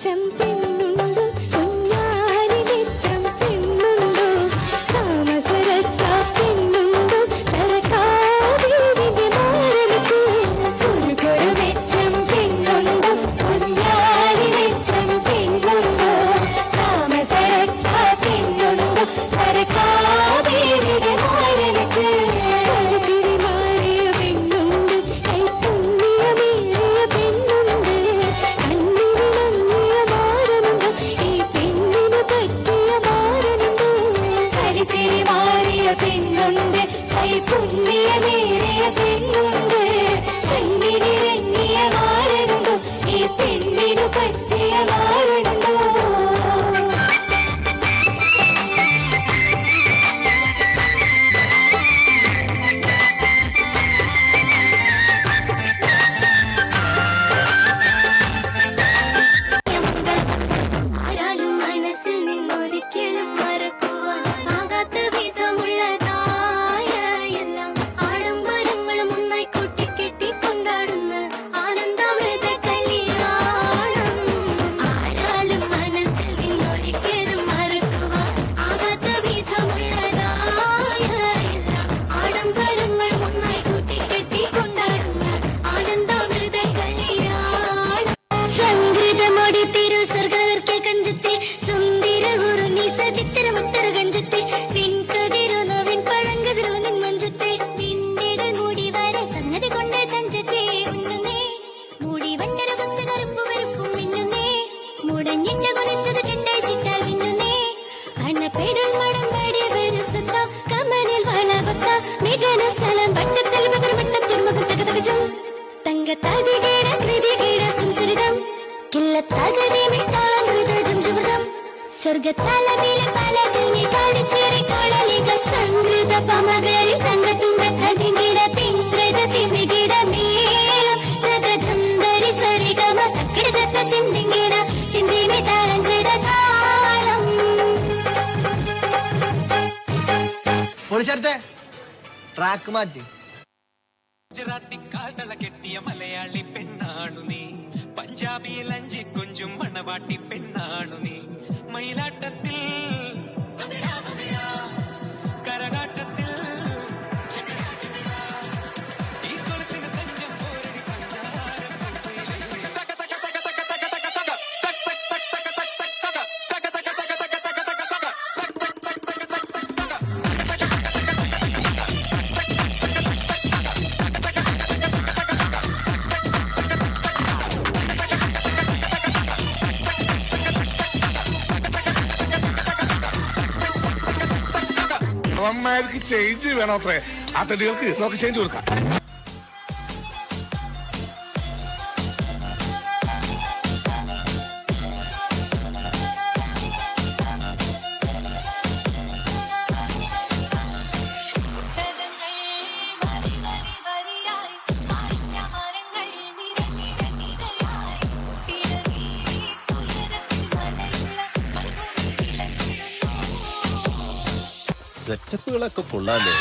చెంపే തുമ്മിയ നേരിയ പെണ്ണുണ്ട് കണ്ണിനിറങ്ങിയ ഈ പെണ്ണിനു പറ്റി. സ്വർഗത്താലമീല പല തീനെ കാണിച്ചേറി കോളലിക സംഗൃത പമകരി തങ്കത്തുങ്ക പൊളിച്ചേർത്തെ ട്രാക്ക് മാറ്റി ഗുജറാത്തിക്കാതള കെട്ടിയ മലയാളി പെണ്ണാണു നീ പഞ്ചാബിയിൽ അഞ്ചി കൊഞ്ചും മണവാട്ടി പെണ്ണാണു നീ മയിലാട്ടത്തിൽ അവന്മാർക്ക് ചേഞ്ച് വേണം അത്രേ ആ തെളികൾക്ക് നമുക്ക് ചേഞ്ച് കൊടുക്കാം. സെറ്റപ്പുകളൊക്കെ കൊള്ളാലോ.